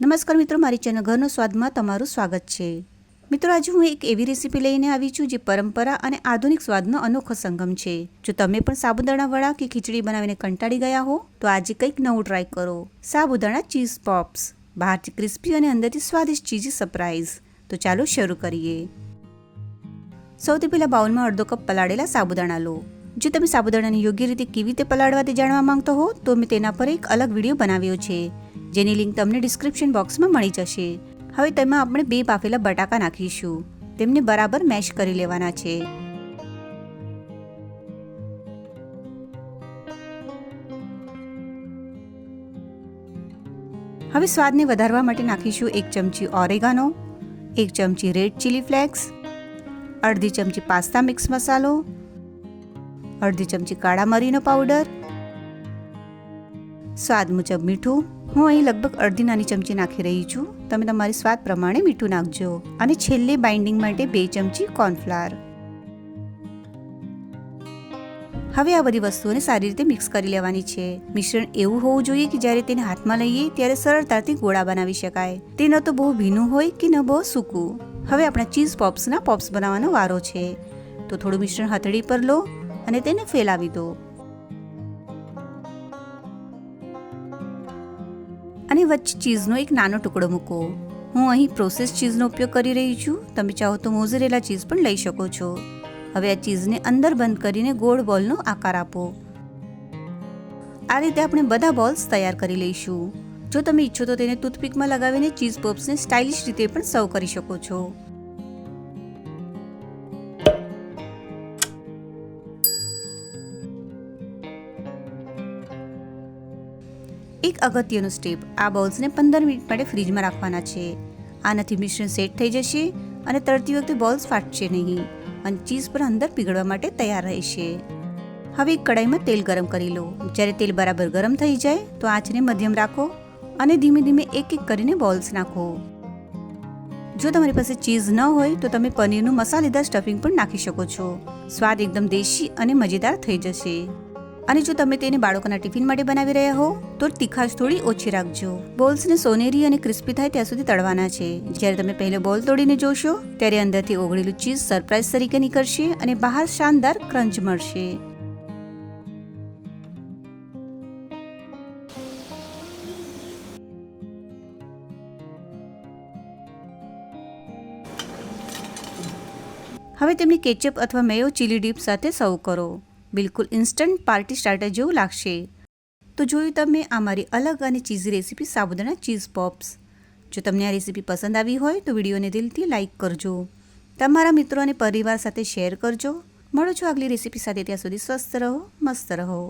નમસ્કાર મિત્રો, મારી ચેનલ ઘરનો સ્વાદમાં તમારું સ્વાગત છે. મિત્રો, આજે હું એક એવી રેસીપી લઈને આવી છું જે પરંપરા અને આધુનિક સ્વાદનો અનોખો સંગમ છે. જો તમે પણ સાબુદાણા વડા કે ખીચડી બનાવીને કંટાળી ગયા હો, તો આજે કંઈક નવું ટ્રાય કરો. સાબુદાણા ચીઝ પોપ્સ બહારથી ક્રિસ્પી અને અંદરથી સ્વાદિષ્ટ ચીઝી સરપ્રાઈઝ તો ચાલો શરૂ કરીએ. સૌથી પહેલાં બાઉલમાં અડધો કપ પલાળેલા સાબુદાણા લો. જો તમે સાબુદાણાને યોગ્ય રીતે કેવી રીતે પલાળવા તે જાણવા માંગતો હો, તો મેં તેના પર એક અલગ વીડિયો બનાવ્યો છે. જેની લિંક તમને ડિસ્ક્રિપ્શન બોક્સમાં મળી જશે. હવે તેમાં આપણે બે બાફેલા બટાકા નાખીશું. તેમને બરાબર મેશ કરી લેવાના છે. હવે સ્વાદને વધારવા માટે નાખીશું એક ચમચી ઓરેગાનો, એક ચમચી રેડ ચીલી ફ્લેક્સ, અડધી ચમચી પાસ્તા મિક્સ મસાલો, અડધી ચમચી કાળા મરીનો પાવડર, સ્વાદ મુજબ મીઠું હું અહીં લગભગ અડધી નાની ચમચી નાખી રહી છું. તમે તમારી સ્વાદ પ્રમાણે મીઠું નાખજો. અને છેલ્લે બાઇન્ડિંગ માટે બે ચમચી કોર્નફ્લાવર. હવે આ બધી વસ્તુઓને સારી રીતે મિક્સ કરી લેવાની છે. મિશ્રણ એવું હોવું જોઈએ કે જ્યારે તેને હાથમાં લઈએ ત્યારે સરળતાથી ગોળા બનાવી શકાય. તે ન તો બહુ ભીનું હોય કે ન બહુ સૂકું. હવે આપણા ચીઝ પોપ્સના પોપ્સ બનાવવાનો વારો છે. તો થોડું મિશ્રણ હથેળી પર લો અને તેને ફેલાવી દો. અને વચ્ચે ચીઝનો એક નાનો ટુકડો મૂકો. હું અહીં પ્રોસેસ ચીઝનો ઉપયોગ કરી રહી છું. તમે ચાહો તો મોઝરેલા ચીઝ પણ લઈ શકો છો. હવે આ ચીઝને અંદર બંધ કરીને ગોળ બોલનો આકાર આપો. આ રીતે આપણે બધા બોલ્સ તૈયાર કરી લઈશું. જો તમે ઈચ્છો તો તેને ટૂથપીકમાં લગાવીને ચીઝ પોપ્સને સ્ટાઇલિશ રીતે પણ સર્વ કરી શકો છો. એક અગત્યનું સ્ટેપ આ બોલ્સને પંદર મિનિટ માટે ફ્રીજમાં રાખવાના છે. આનાથી મિશ્રણ સેટ થઈ જશે અને તળતી વખતે બોલ્સ ફાટશે નહીં અને ચીઝ પર અંદર પીગળવા માટે તૈયાર રહેશે. હવે એક કડાઈમાં તેલ ગરમ કરી લો. જ્યારે તેલ બરાબર ગરમ થઈ જાય, તો આંચને મધ્યમ રાખો અને ધીમે ધીમે એક એક કરીને બોલ્સ નાખો. જો તમારી પાસે ચીઝ ન હોય, તો તમે પનીરનું મસાલેદાર સ્ટફિંગ પણ નાખી શકો છો. સ્વાદ એકદમ દેશી અને મજેદાર થઈ જશે. અને જો તમે તેને બાળકોના ટિફિન માટે બનાવી રહ્યા હો, તો તીખાશ થોડી ઓછી રાખજો. બોલ્સને સોનેરી અને ક્રિસ્પી થાય ત્યાં સુધી તળવાના છે. જ્યારે તમે પહેલો બોલ તોડીને જોશો, ત્યારે અંદરથી ઓગળેલું ચીઝ સરપ્રાઈઝ તરીકે નીકળશે અને બહાર શાનદાર ક્રંચ મળશે. હવે તેમને કેચઅપ અથવા મેયો ચીલી ડીપ સાથે સર્વ કરો. બિલકુલ ઇન્સ્ટન્ટ પાર્ટી સ્ટાર્ટર જેવું લાગશે. તો જોયું તમે આ મારી અલગ અને cheesy recipe sabudana cheese pops જો તમને આ રેસીપી પસંદ આવી હોય તો વિડીયોને દિલથી લાઇક કરજો. તમારા મિત્રો અને પરિવાર સાથે શેર કરજો. મળો છો આગલી રેસીપી સાથે, ત્યાં સુધી સ્વસ્થ રહો, મસ્ત રહો.